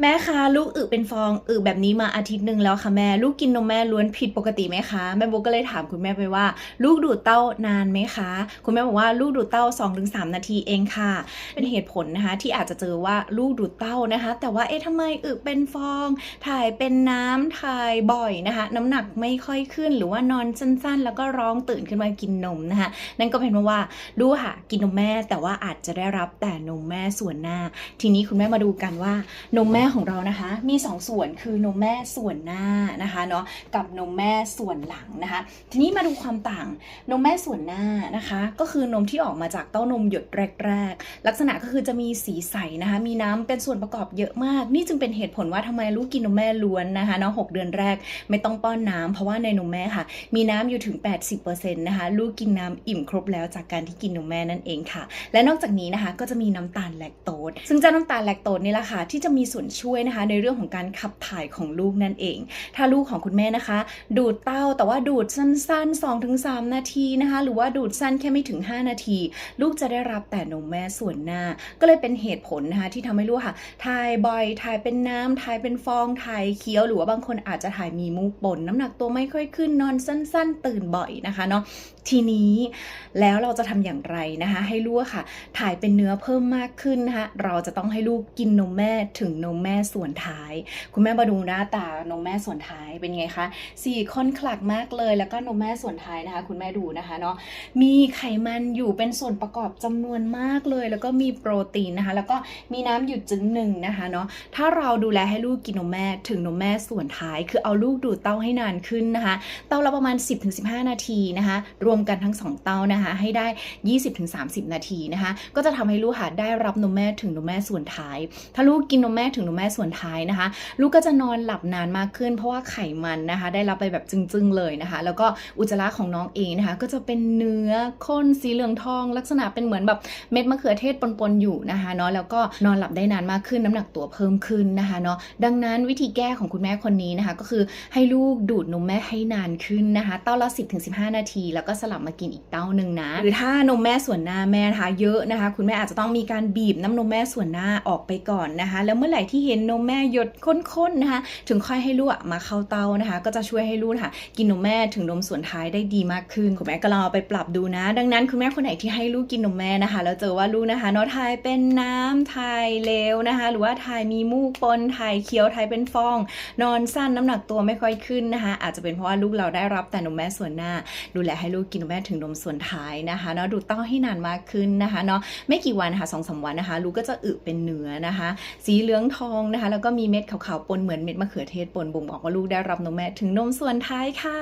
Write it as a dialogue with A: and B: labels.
A: แม่คะลูกอึเป็นฟองอึแบบนี้มาอาทิตย์หนึ่งแล้วค่ะแม่ลูกกินนมแม่ล้วนผิดปกติไหมคะ แม่โบก็เลยถามคุณแม่ไปว่า ลูกดูดเต้านานไหมคะ คุณแม่บอกว่าลูกดูดเต้า 2-3 นาทีเองค่ะ เป็นเหตุผลนะคะที่อาจจะเจอว่าลูกดูดเต้านะคะ แต่ว่าเอ๊ะทำไมอึเป็นฟอง ถ่ายเป็นน้ำถ่ายบ่อยนะคะ น้ำหนักไม่ค่อยขึ้นหรือว่านอนสั้นๆ แล้วก็ร้องตื่นขึ้นมากินนมนะคะนั่นก็เป็นเพราะว่าลูกค่ะกินนมแม่แต่ว่าอาจจะได้รับแต่นมแม่ส่วนหน้า ทีนี้คุณแม่มาดูกันว่านมแม่ของเรานะคะ มี 2 ส่วนคือนมแม่ส่วนหน้านะคะเนาะกับนมแม่ส่วนหลังนะคะ ทีนี้มาดูความต่างนมแม่ส่วนหน้านะคะ ก็คือนมที่ออกมาจากเต้านมหยดแรก ๆ ลักษณะก็คือจะมีสีใสนะคะ มีน้ำเป็นส่วนประกอบเยอะมาก นี่จึงเป็นเหตุผลว่าทำไมลูกกินนมแม่ล้วนนะคะเนาะหกเดือนแรกไม่ต้องป้อนน้ำเพราะว่าในนมแม่ค่ะ มีน้ำอยู่ถึง 80%นะคะลูกกินน้ำอิ่มครบแล้วจากการที่กินนมแม่นั่นเองค่ะ และนอกจากนี้นะคะก็จะมีน้ำตาลแลคโตสซึ่งเจ้าน้ำตาลแลคโตสนี่แหละค่ะที่จะมีส่วนช่วยนะคะ ในเรื่องของการขับถ่ายของลูกนั่นเอง ถ้าลูกของคุณแม่นะคะ ดูดเต้าแต่ว่าดูดสั้นๆ 2-3 นาทีนะคะ หรือว่าดูดสั้นแค่ไม่ถึง 5 นาที ลูกจะได้รับแต่นมแม่ส่วนหน้า ก็เลยเป็นเหตุผลนะคะที่ทำให้ลูกค่ะถ่ายบ่อยถ่ายเป็นน้ำถ่ายเป็นฟองถ่ายเคี้ยวหรือว่าบางคนอาจจะถ่ายมีมูกปนน้ำหนักตัวไม่ค่อยขึ้นนอนสั้น ๆ ตื่นบ่อยนะคะเนาะทีนี้แล้วเราจะทำอย่างไรนะคะ ให้ลูกค่ะ ถ่ายเป็นเนื้อเพิ่มมากขึ้นนะคะเราจะต้องให้ลูกกินนมแม่ถึงนมแม่ส่วนท้าย คุณแม่มาดูหน้าตานมแม่ส่วนท้ายเป็นไงคะสีข้นขลักมากเลย แล้วก็นมแม่ส่วนท้ายนะคะ คุณแม่ดูนะคะเนาะมีไขมันอยู่เป็นส่วนประกอบจำนวนมากเลย แล้วก็มีโปรตีนนะคะ แล้วก็มีน้ำอยู่จึงหนึ่งนะคะเนาะถ้าเราดูแลให้ลูกกินนมแม่ถึงนมแม่ส่วนท้าย คือเอาลูกดูดเต้าให้นานขึ้นนะคะ เต้าละประมาณ 10-15 นาทีนะคะ รวมกันทั้ง 2 เต้านะคะ ให้ได้ 20-30 นาทีนะคะ ก็จะทำให้ลูกค่ะได้รับนมแม่ถึงนมแม่ส่วนท้าย ถ้าลูกกินนมแม่ถึงนมแม่ส่วนท้ายนะคะ ลูกก็จะนอนหลับนานมากขึ้น เพราะว่าไขมันนะคะ ได้รับไปแบบจึ้งๆเลยนะคะ แล้วก็อุจจาระของน้องเองนะคะ ก็จะเป็นเนื้อข้นสีเหลืองทอง ลักษณะเป็นเหมือนแบบเม็ดมะเขือเทศปนๆอยู่นะคะเนาะแล้วก็นอนหลับได้นานมากขึ้นน้ำหนักตัวเพิ่มขึ้นนะคะเนาะดังนั้นวิธีแก้ของคุณแม่คนนี้นะคะ ก็คือให้ลูกดูดนมแม่ให้นานขึ้นนะคะ เต้าละ 10-15 นาที แล้วก็สลับมากินอีกเต้าหนึ่งนะหรือถ้านมแม่ส่วนหน้าแม่นะคะ เยอะนะคะ คุณแม่อาจจะต้องมีการบีบน้ำนมแม่ส่วนหน้าออกไปก่อนนะคะ แล้วเมื่อไหร่ที่เห็นนมแม่หยดข้นๆนะคะ ถึงค่อยให้ลูกมาเข้าเต้านะคะ ก็จะช่วยให้ลูกค่ะ กินนมแม่ถึงนมส่วนท้ายได้ดีมากขึ้นคุณแม่ก็ลองเอาไปปรับดูนะ ดังนั้นคุณแม่คนไหนที่ให้ลูกกินนมแม่นะคะ แล้วเจอว่าลูกนะคะเนาะถ่ายเป็นน้ำถ่ายเลวนะคะ หรือว่าถ่ายมีมูกปนถ่ายเคี้ยวถ่ายเป็นฟอง นอนสั้นน้ำหนักตัวไม่ค่อยขึ้นนะคะ อาจจะเป็นเพราะว่าลูกเราได้รับแต่นมแม่ส่วนหน้า ดูแลให้ลูกกินนมแม่ถึงนมส่วนท้ายนะคะเนาะดูดเต้าให้นานมากขึ้นนะคะเนาะไม่กี่วันค่ะสองสามวันนะคะ ลูกก็จะอึเป็นเนื้อนะคะ สีเหลืองทองนะคะ แล้วก็มีเม็ดขาวๆปนเหมือนเม็ดมะเขือเทศปนบ่งบอกว่าลูกได้รับนมแม่ถึงนมส่วนท้ายค่ะ